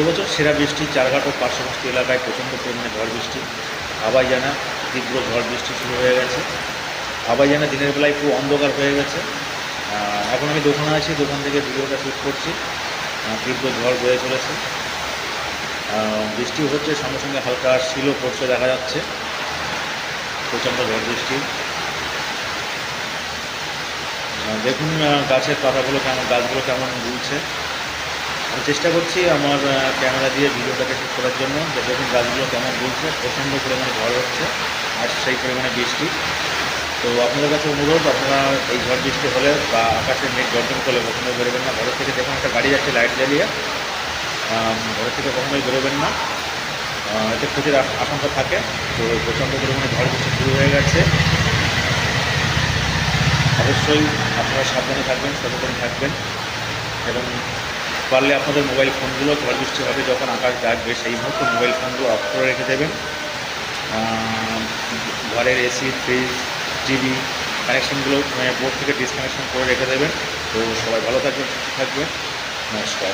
এবছর সেরা বৃষ্টি, চারঘাট ও পার্শ্ববর্তী এলাকায় প্রচণ্ড পরিমাণে ঝড় বৃষ্টি আবাই জানা তীব্র ঝড় বৃষ্টি শুরু হয়ে গেছে। আবাই জানা দিনের বেলায় পুরো অন্ধকার হয়ে গেছে। এখন আমি দোকানে আছি, দোকান থেকে ভিডিওটা শ্যুট করছি। তীব্র ঝড় বয়ে চলেছে। বৃষ্টি হচ্ছে, সঙ্গে সঙ্গে হালকা শিলও পড়ছে দেখা যাচ্ছে। প্রচণ্ড ঝড় বৃষ্টি। দেখুন গাছের পাতাগুলো কেমন, গাছগুলো কেমন দুলছে। আমি চেষ্টা করছি আমার ক্যামেরা দিয়ে ভিডিওটাকে শ্যুট করার জন্য। দেখুন গাছগুলো কেমন বলছে প্রচণ্ড পরিমাণে ঝড় হচ্ছে, আর সেই পরিমাণে বৃষ্টি। তো আপনাদের কাছে অনুরোধ, আপনারা এই ঝড় বৃষ্টি হলে বা আকাশে মেঘ গর্জন করলে কখনোই বেরোবেন না। ঘরের থেকে দেখুন, একটা গাড়ি যাচ্ছে লাইট জ্বালিয়ে। ঘরের থেকে কখনোই বেরোবেন না। এতে ক্ষতির আশঙ্কা থাকে। তো প্রচণ্ড পরিমাণে ঝড় বৃষ্টি শুরু হয়ে গেছে। অবশ্যই আপনারা সাবধানে থাকবেন, সচেতন থাকবেন। এবং পারলে আপনাদের মোবাইল ফোনগুলো ঝড় বৃষ্টি হবে যখন আকাশ ডাকবে, সেই মুহূর্তে মোবাইল ফোনগুলো অফ করে রেখে দেবেন। ঘরের এসি, ফ্রিজ, টিভি কানেকশনগুলো বোর্ড থেকে ডিসকানেকশন করে রেখে দেবেন। তো সবাই ভালো থাকবেন, সুস্থ থাকবেন। নমস্কার।